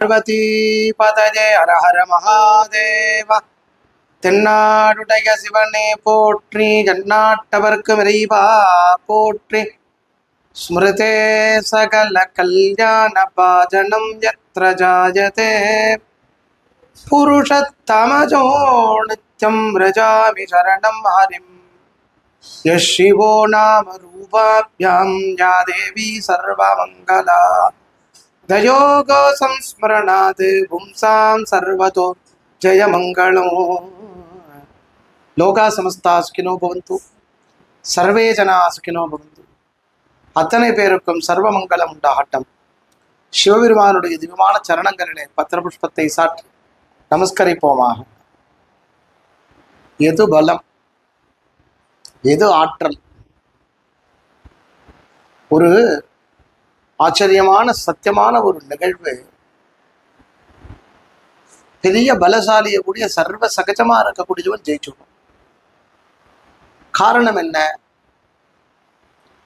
பார்வதி பதஜே அரஹர மகாதேவ தென்னாடுடைய சிவனே போற்றி ஜன்னாட்டவர்க்கு விரைவா போற்றி ஸ்மிருதே சகல கல்யாண பாஜனம் யத்ர ஜாயதே புருஷத்தமஜோ நித்யம் விரஜாமி சரணம் ஹரிம் யஷிவோ நாம ரூபாபியாம் யா தேவி சர்வமங்கலா தயோகோ சம்ஸ்மரணாது பும்சாம் சர்வதோ ஜெயமங்களோ லோகா சமஸ்தா சுகினோ பவந்து. சர்வே ஜனா சுகினோ பவந்து. அத்தனை பேருக்கும் சர்வமங்கலம் உண்டாகட்டம். சிவபெருமானுடைய திவ்யமான சரணங்களிலே பத்திரபுஷ்பத்தை சாற்றி நமஸ்கரிப்போமாக. எது பலம்? எது ஆற்றல்? ஒரு ஆச்சரியமான சத்தியமான ஒரு நிகழ்வு. பெரிய பலசாலிய கூடிய சர்வ சகஜமா இருக்கக்கூடியவன் ஜெயிச்சுடும் காரணம் என்ன?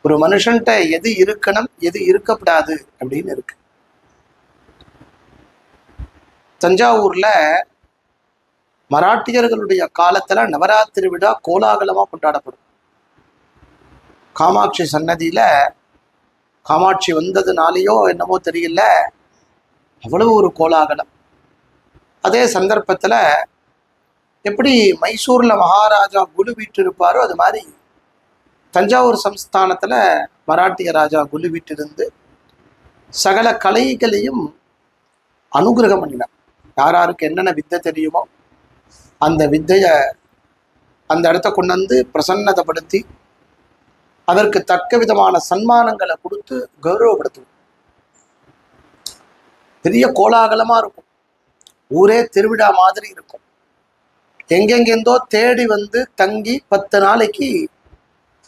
ஒரு மனுஷன்கிட்ட எது இருக்கணும் எது இருக்கக்கூடாது அப்படின்னு இருக்கு. தஞ்சாவூர்ல மராட்டியர்களுடைய காலத்துல நவராத்திரி விழா கோலாகலமா கொண்டாடப்படும். காமாட்சி சன்னதியில காமாட்சி வந்ததுனாலேயோ என்னமோ தெரியல. அவ்வளவு ஒரு கோலாகலம். அதே சந்தர்ப்பத்தில் எப்படி மைசூரில் மகாராஜா குலு வீட்டிருப்பாரோ அது மாதிரி தஞ்சாவூர் சம்ஸ்தானத்தில் மராட்டிய ராஜா குலு வீட்டிருந்து சகல கலைகளையும் அனுகிரகம் பண்ணினார். யார் யாருக்கு என்னென்ன வித்தை தெரியுமோ அந்த வித்தையை அந்த இடத்த கொண்டு வந்து பிரசன்னதப்படுத்தி அதற்கு தக்க விதமான சன்மானங்களை கொடுத்து கௌரவப்படுத்துவோம். பெரிய கோலாகலமா இருக்கும். ஊரே திருவிழா மாதிரி இருக்கும். எங்கெங்கெந்தோ தேடி வந்து தங்கி பத்து நாளைக்கு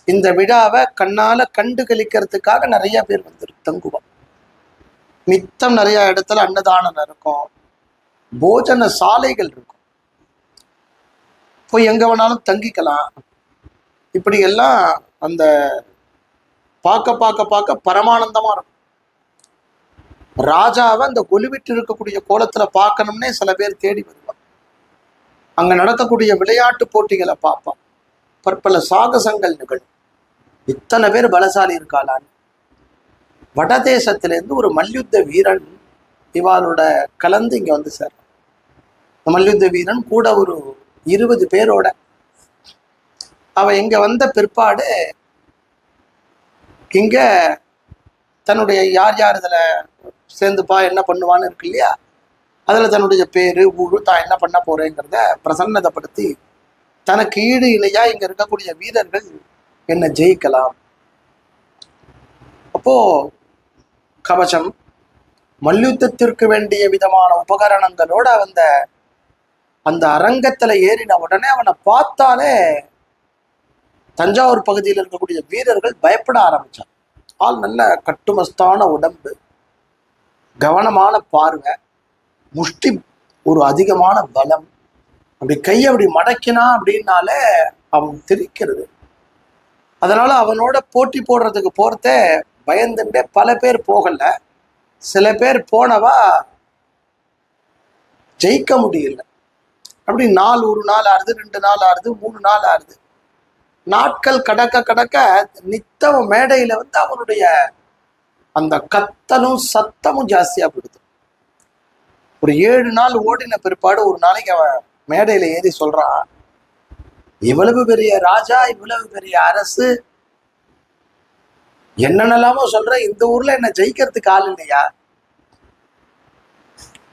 இந்த விழாவை கண்ணால கண்டு கழிக்கிறதுக்காக நிறைய பேர் வந்து தங்குவோம். மித்தம் நிறைய இடத்துல அன்னதானம் இருக்கும் போஜன சாலைகள் இருக்கும். போய் எங்க வேணாலும் தங்கிக்கலாம். இப்படி எல்லாம் அந்த பார்க்க பார்க்க பார்க்க பரமானந்தமா இருக்கும். ராஜாவை அந்த கொலுவிட்டு இருக்கக்கூடிய கோலத்துல பார்க்கணும்னே சில பேர் தேடி வருவான் அங்க நடக்கக்கூடிய விளையாட்டு போட்டிகளை பார்ப்பான். பற்பல சாகசங்கள் நிகழும். இத்தனை பேர் பலசாலி இருக்காளான்னு வடதேசத்திலேருந்து ஒரு மல்யுத்த வீரன் இவாளோட கலந்து இங்க வந்து சார் மல்யுத்த வீரன் கூட ஒரு இருபது பேரோட அவள் இங்கே வந்த பிற்பாடு இங்கே தன்னுடைய யார் யார் இதில் சேர்ந்துப்பா என்ன பண்ணுவான்னு இருக்கு இல்லையா? அதில் தன்னுடைய பேர் ஊழு தான் என்ன பண்ண போகிறேங்கிறத பிரசன்னதப்படுத்தி தனக்கு ஈடு இணையாக இங்கே இருக்கக்கூடிய வீரர்கள் என்னை ஜெயிக்கலாம். அப்போது கவசம் மல்யுத்தத்திற்கு வேண்டிய விதமான உபகரணங்களோட வந்த அந்த அரங்கத்தில் ஏறின உடனே அவனை பார்த்தாலே தஞ்சாவூர் பகுதியில் இருக்கக்கூடிய வீரர்கள் பயப்பட ஆரம்பித்தார் ஆள் நல்ல கட்டுமஸ்தான உடம்பு கவனமான பார்வை முஷ்டி ஒரு அதிகமான பலம். அப்படி கையை அப்படி மடக்கினா அப்படின்னாலே அவன் திரிக்கிறது அதனால அவனோட போட்டி போடுறதுக்கு போகிறத பயந்துட்டே பல பேர் போகல. சில பேர் போனவா ஜெயிக்க முடியல. அப்படி நாள் ஒரு நாள் ஆறுது ரெண்டு நாள் ஆறுது மூணு நாள் ஆறுது. நாட்கள் கடக்க கடக்க நித்தம் மேடையில வந்து அவனுடைய அந்த கத்தலும் சத்தமும் ஜாஸ்தியா போயிடுது. ஒரு ஏழு நாள் ஓடின பிற்பாடு ஒரு நாளைக்கு அவன் மேடையில ஏறி சொல்றான் இவ்வளவு பெரிய ராஜா இவ்வளவு பெரிய அரசு என்னென்னலாமோ சொல்ற இந்த ஊர்ல என்ன ஜெயிக்கிறதுக்கு ஆள் இல்லையா?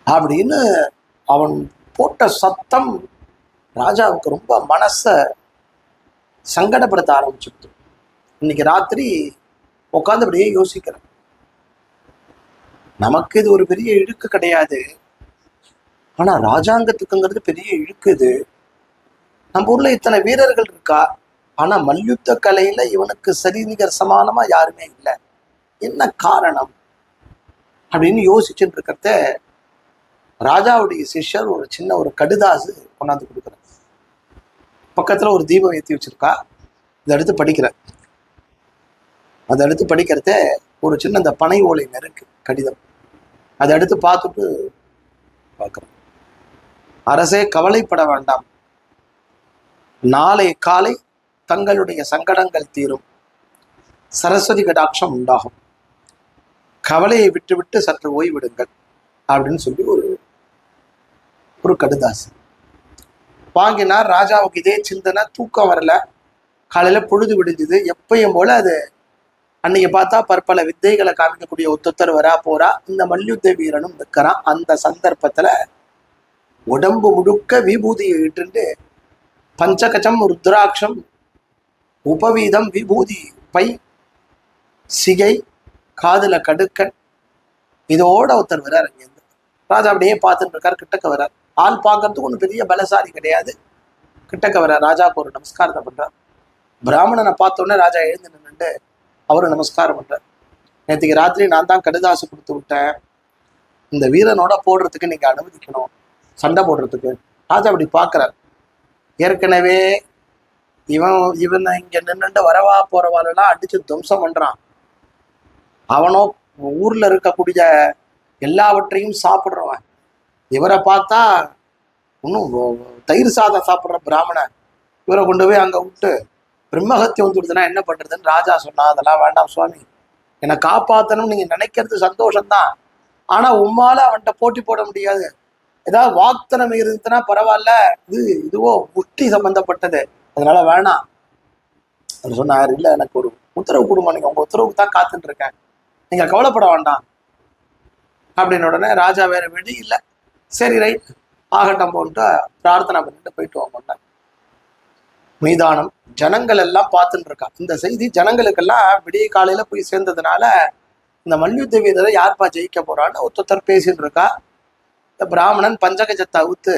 அப்படின்னு அவன் போட்ட சத்தம் ராஜாவுக்கு ரொம்ப மனச சங்கடப்படுத்த ஆரம்பிச்சுட்டு இன்னைக்கு ராத்திரி உட்காந்து அப்படியே யோசிக்கிறேன். நமக்கு இது ஒரு பெரிய இழுக்கு கிடையாது. ஆனா ராஜாங்கத்துக்குங்கிறது பெரிய இழுக்கு இது. நம்ம ஊர்ல இத்தனை வீரர்கள் இருக்கா? ஆனா மல்யுத்த கலையில இவனுக்கு சரிநிகர் சமானமா யாருமே இல்லை. என்ன காரணம்? அப்படின்னு யோசிச்சுட்டு இருக்கிறத ராஜாவுடைய சிஷ்யர் ஒரு சின்ன ஒரு கடுதாசு கொண்டாந்து கொடுக்குறார். பக்கத்துல ஒரு தீபம் ஏற்றி வச்சிருக்கா. இதை எடுத்து படிக்கிறேன். அதை எடுத்து படிக்கிறத ஒரு சின்ன இந்த பனை ஓலை நெருக்கு கடிதம். அதை எடுத்து பார்த்துட்டு பார்க்குறேன். அரசே கவலைப்பட வேண்டாம். நாளை காலை தங்களுடைய சங்கடங்கள் தீரும். சரஸ்வதி கடாட்சம் உண்டாகும். கவலையை விட்டுவிட்டு சற்று ஓய்விடுங்கள். அப்படின்னு சொல்லி ஒரு ஒரு கடுதாசி. வாங்கினார் ராஜாவுக்கு இதே சிந்தனை தூக்கம் வரல. காலையில் பொழுது விடிஞ்சுது. எப்பயும் போல அது அன்னைக்கு பார்த்தா பற்பல வித்தைகளை காமிக்கக்கூடிய ஒத்தொத்தர் வரா போறா. இந்த மல்யுத்த வீரனும் நிற்கிறான். அந்த சந்தர்ப்பத்துல உடம்பு முழுக்க விபூதியை இட்டுண்டு பஞ்சகஜம் ருத்ராட்சம் உபவீதம் விபூதி பை சிகை காதுல கடுக்கன். இதோட ஒருத்தர் வர்றார் இங்கேருந்து ராஜா அப்படியே பார்த்துட்டு இருக்கார் கிட்டக்க வர்றார். ஆள் பார்க்கறதுக்கு ஒன்றும் பெரிய பலசாரி கிடையாது. கிட்டக்க வர ராஜாவுக்கு ஒரு நமஸ்காரத்தை பண்ணுறார் பிராமணனை பார்த்தோன்னே ராஜா எழுந்து நின்றுட்டு அவரும் நமஸ்காரம் பண்ணுறார் நேற்றுக்கு ராத்திரி நான் தான் கடுதாசு கொடுத்து விட்டேன். இந்த வீரனோட போடுறதுக்கு நீங்கள் அனுமதிக்கணும். சண்டை போடுறதுக்கு. ராஜா அப்படி பார்க்குறார். ஏற்கனவே இவன் இவனை இங்கே நின்றுட்டு வரவா போறவாளெல்லாம் அடித்து துவம்சம் பண்ணுறான் அவனோ ஊரில் இருக்கக்கூடிய எல்லாவற்றையும் சாப்பிட்றவன். இவரை பார்த்தா இன்னும் தயிர் சாதம் சாப்பிடுற பிராமணன் இவரை கொண்டு போய் அங்க விட்டு பிரம்மஹத்தியம் வந்துடுதுன்னா என்ன பண்றதுன்னு ராஜா சொன்னா அதெல்லாம் வேண்டாம் சுவாமி. என்னை காப்பாத்தணும்னு நீங்க நினைக்கிறது சந்தோஷம்தான். ஆனா உம்மால அவன்கிட்ட போட்டி போட முடியாது. ஏதாவது வாக்தனம் இருந்துச்சுன்னா பரவாயில்ல. இது இதுவோ முஷ்டி சம்பந்தப்பட்டது. அதனால வேணாம். அவர் சொன்னார் இல்ல எனக்கு ஒரு உத்தரவு கொடுங்க நீங்க உங்க உத்தரவுக்கு தான் காத்துட்டு இருக்கேன். நீங்க கவலைப்பட வேண்டாம். அப்படின்னு உடனே ராஜா வேற வழி இல்லை. சரி ரைட் ஆகட்டம் போன்ட்டு பிரார்த்தனை பண்ணிட்டு போயிட்டு வாங்க மைதானம். ஜனங்கள் எல்லாம் பார்த்துட்டு இருக்கா. இந்த செய்தி ஜனங்களுக்கெல்லாம் விடிய காலையில போய் சேர்ந்ததுனால இந்த மல்யுத்த வீரரை யார்ப்பா ஜெயிக்க போறான்னு ஒருத்தர் பேசிட்டு இருக்கா. இந்த பிராமணன் பஞ்சகஜத்தை அவுத்து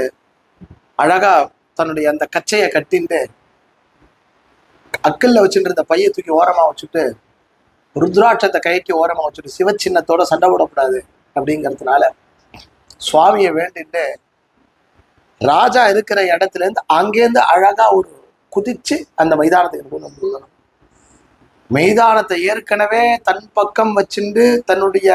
அழகா தன்னுடைய அந்த கச்சையை கட்டின்ட்டு அக்கல்ல வச்சுட்டு இருந்த பையை தூக்கி ஓரமா வச்சுட்டு ருத்ராட்சத்தை கைக்கு ஓரமா வச்சுட்டு சிவச்சின்னத்தோட சண்டை போடக்கூடாது அப்படிங்கிறதுனால சுவாமியை வேண்டிட்டு ராஜா இருக்கிற இடத்துல இருந்து அங்கேருந்து அழகா ஒரு குதிச்சு அந்த மைதானத்துக்கு கொண்டு வந்துருக்கணும் மைதானத்தை ஏற்கனவே தன் பக்கம் வச்சுண்டு தன்னுடைய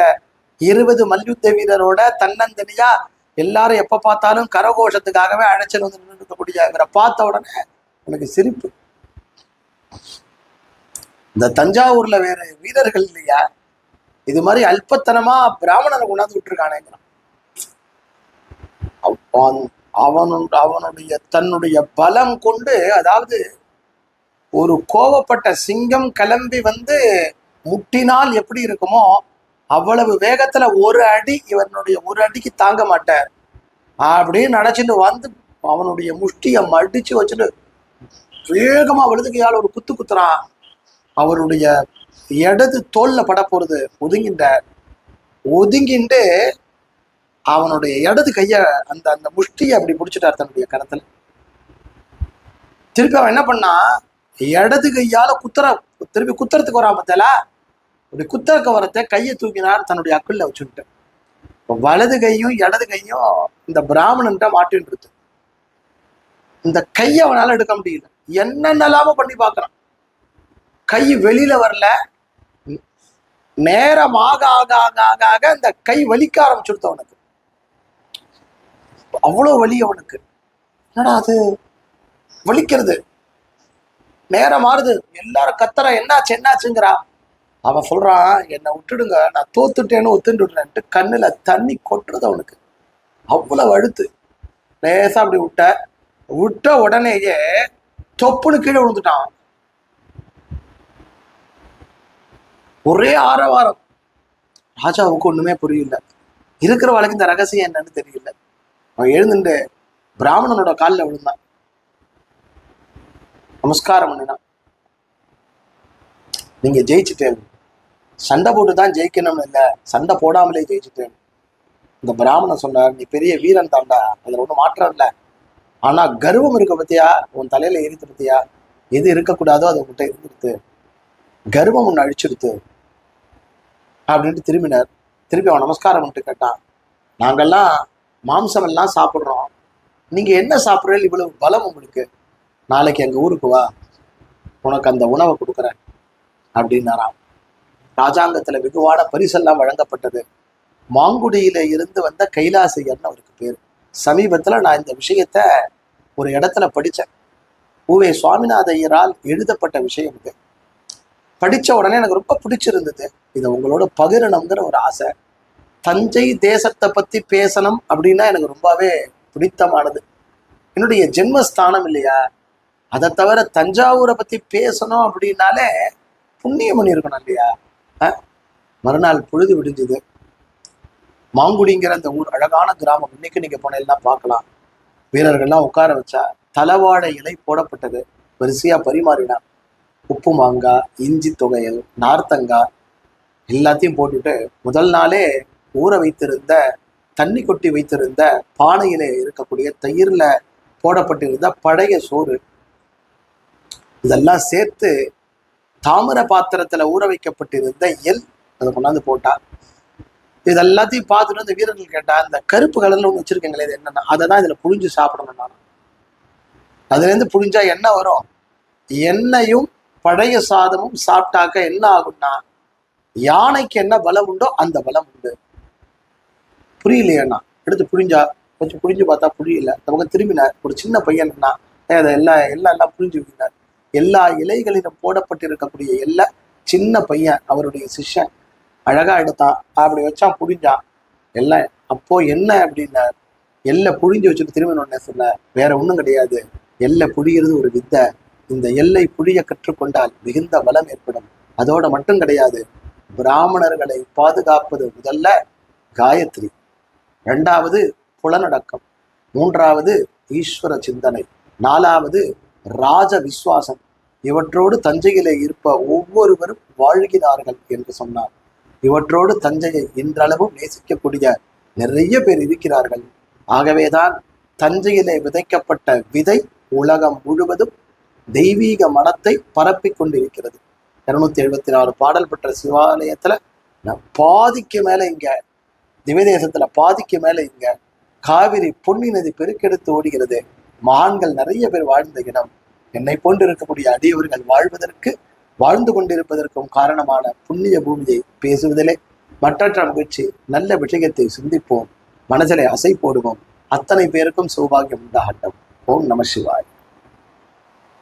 இருபது மல்யுத்த வீரரோட தன்னந்தனியா எல்லாரும் எப்ப பார்த்தாலும் கரகோஷத்துக்காகவே அழைச்சல் வந்து நின்னுட்டு இருக்கக்கூடிய இவரை பார்த்த உடனே எனக்கு சிரிப்பு. இந்த தஞ்சாவூர்ல வேற வீரர்கள் இல்லையா? இது மாதிரி அல்பத்தனமா பிராமணனை கொண்டாந்து விட்டுருக்கானேங்கிறான் அவன் அவனு அவனுடைய தன்னுடைய பலம் கொண்டு அதாவது ஒரு கோவப்பட்ட சிங்கம் கிளம்பி வந்து முட்டினால் எப்படி இருக்குமோ அவ்வளவு வேகத்துல ஒரு அடி இவனுடைய ஒரு அடிக்கு தாங்க மாட்டார். அப்படியே நினைச்சிட்டு வந்து அவனுடைய முஷ்டியை மடிச்சு வச்சுட்டு வேகமா வலதுகையால் ஒரு குத்து குத்துறான். அவருடைய இடது தோல்ல பட போறது ஒதுங்கின்றார். ஒதுங்கிண்டு அவனுடைய இடது கைய அந்த அந்த முஷ்டியை அப்படி பிடிச்சிட்டார் தன்னுடைய கரத்துல. திருப்பி அவன் என்ன பண்ணா இடது கையால குத்துற திருப்பி குத்துறதுக்கு வரா பார்த்தல அப்படி குத்தறக்க வரத்தை கையை தூக்கினார் தன்னுடைய அக்குள்ள வச்சுட்டு வலது கையும் இடது கையும் இந்த பிராமணன்ட்ட மாட்டின்னு இருக்கு. இந்த கையை அவனால எடுக்க முடியல. என்னென்னலாம பண்ணி பார்க்கறான்? கை வெளியில வரல. நேரமாக ஆக ஆக ஆக ஆக அந்த கை வலிக்க ஆரம்பிச்சுடுத்த அவனுக்கு. அவ்வளோ வலி அவனுக்கு. என்னடா அது? வலிக்கிறது. நேரம் மாறுது. எல்லாரும் கத்துறா என்னாச்சு என்னாச்சுங்கிறா. அவன் சொல்றான் என்னை விட்டுடுங்க நான் தோத்துட்டேன்னு ஒத்துட்டு கண்ணில் கண்ணுல தண்ணி கொட்டுறது அவனுக்கு. அவ்வளவு அழுத்து. லேசா அப்படி விட்ட. விட்ட உடனேயே தொப்புன்னு கீழே விழுந்துட்டான். ஒரே ஆரவாரம். ராஜாவுக்கு ஒண்ணுமே புரியல. இருக்கிற வழக்கு இந்த ரகசியம் என்னன்னு தெரியல. அவன் எழுந்துட்டு பிராமணனோட காலில் விழுந்தான். நமஸ்காரம் பண்ணினான். நீங்க ஜெயிச்சுட்டேன். சண்டை போட்டு தான் ஜெயிக்கணும்னு இல்லை சண்டை போடாமலே ஜெயிச்சுட்டேன். இந்த பிராமணன் சொன்னார் நீ பெரிய வீரன் தாண்டா அதுல ஒன்றும் மாற்றம் இல்லை. ஆனா கர்வம் இருக்க பத்தியா? உன் தலையில எரித்து பத்தியா? எது இருக்கக்கூடாதோ அதை உங்கள்கிட்ட இருந்துடுத்து. கர்வம் ஒன்று அழிச்சிடுத்து. அப்படின்ட்டு திரும்பினார். திருப்பி அவன் நமஸ்காரம் பண்ணிட்டு கேட்டான். நாங்கெல்லாம் மாம்சம் எல்லாம் சாப்பிட்றோம். நீங்க என்ன சாப்பிட்றீங்க இவ்வளவு பலம் உங்களுக்கு. நாளைக்கு எங்க ஊருக்கு வா. உனக்கு அந்த உணவை கொடுக்குறேன் அப்படின்னாராம். ராஜாங்கத்துல வெகுவான பரிசெல்லாம் வழங்கப்பட்டது. மாங்குடியில இருந்து வந்த கைலாசையர்னு அவருக்கு பேர். சமீபத்துல நான் இந்த விஷயத்த ஒரு இடத்துல படிச்சேன். ஊவே சுவாமிநாத ஐயரால் எழுதப்பட்ட விஷயம் இது. படிச்ச உடனே எனக்கு ரொம்ப பிடிச்சிருந்தது. இதை உங்களோட பகிரணுங்கிற ஒரு ஆசை. தஞ்சை தேசத்தை பத்தி பேசணும் அப்படின்னா எனக்கு ரொம்பவே பிடித்தமானது. என்னுடைய ஜென்மஸ்தானம் இல்லையா? அதை தவிர தஞ்சாவூரை பத்தி பேசணும் அப்படின்னாலே புண்ணியம் பண்ணியிருக்கணும் இல்லையா? மறுநாள் பொழுது விடிஞ்சுது. மாங்குடிங்கிற அந்த ஊர் அழகான கிராமம். இன்னைக்கு நீங்க போனெல்லாம் பார்க்கலாம். வீரர்கள்லாம் உட்கார வச்சா தலவாழை இலை போடப்பட்டது. வரிசையா பரிமாறினான் உப்பு மாங்காய் இஞ்சி தொகையல் நார்த்தங்காய் எல்லாத்தையும் போட்டுட்டு முதல் நாளே ஊற வைத்திருந்த தண்ணி கொட்டி வைத்திருந்த பானையில இருக்கக்கூடிய தயிர்ல போடப்பட்டிருந்த பழைய சோறு. இதெல்லாம் சேர்த்து தாமிர பாத்திரத்துல ஊற வைக்கப்பட்டிருந்த எல் அதை கொண்டாந்து போட்டார் இது எல்லாத்தையும் பார்த்துட்டு அந்த வீரர்கள் கேட்டா இந்த கருப்பு கலர்ல ஒன்று வச்சிருக்கீங்களே இது என்னன்னா? அதை தான் இதுல புழிஞ்சு சாப்பிடணும் நான் அதுல இருந்து புழிஞ்சா என்ன வரும்? எண்ணெயும் பழைய சாதமும் சாப்பிட்டாக்க என்ன ஆகும்னா யானைக்கு என்ன பலம் உண்டோ அந்த பலம் உண்டு. புரியலையேண்ணா. எடுத்து புரிஞ்சா? கொஞ்சம் புரிஞ்சு பார்த்தா புரியல. நமக்கு திரும்பினார் ஒரு சின்ன பையன்னா அதை எல்லா எல்லாம் எல்லாம் புரிஞ்சு எல்லா இலைகளிலும் போடப்பட்டிருக்கக்கூடிய எல்லா சின்ன பையன் அவருடைய சிஷ்யன். அழகா எடுத்தான். அப்படி வச்சான் புரிஞ்சான் எல்லாம் அப்போ என்ன அப்படின்னார். எல்லை புழிஞ்சு வச்சுட்டு திரும்பி ஒன்று சொன்னார் வேற ஒன்றும் கிடையாது. எல்லை புழிகிறது ஒரு வித்தை. இந்த எல்லை புழிய கற்றுக்கொண்டால் மிகுந்த பலம் ஏற்படும். அதோட மட்டும் கிடையாது. பிராமணர்களை பாதுகாப்பது முதல்ல காயத்ரி. ரெண்டாவது புலனடக்கம் மூன்றாவது ஈஸ்வர சிந்தனை நாலாவது ராஜ விஸ்வாசம் இவற்றோடு தஞ்சையிலே இருப்ப ஒவ்வொருவரும் வாழ்கிறார்கள் என்று சொன்னார். இவற்றோடு தஞ்சையை இன்றளவும் நேசிக்கக்கூடிய நிறைய பேர் இருக்கிறார்கள். ஆகவேதான் தஞ்சையிலே விதைக்கப்பட்ட விதை உலகம் முழுவதும் தெய்வீக மனத்தை பரப்பிக் கொண்டிருக்கிறது. இருநூத்தி எழுபத்தி நாலு பாடல் பெற்ற சிவாலயத்துல பாதிக்கு மேல இங்க திவ்யதேசத்துல பாதிக்கு மேல இங்க காவிரி பொன்னி நதி பெருக்கெடுத்து ஓடுகிறது. மகான்கள் நிறைய பேர் வாழ்ந்த இடம். என்னை போன்று இருக்கக்கூடிய அடியவர்கள் வாழ்வதற்கு வாழ்ந்து கொண்டிருப்பதற்கும் காரணமான புண்ணிய பூமியை பேசுவதிலே மற்றற்ற மகிழ்ச்சி நல்ல விஷயத்தை சிந்திப்போம். மனதிலே அசை போடுவோம். அத்தனை பேருக்கும் சௌபாகியம் உண்டாகட்டும். ஓம் நம சிவாய்.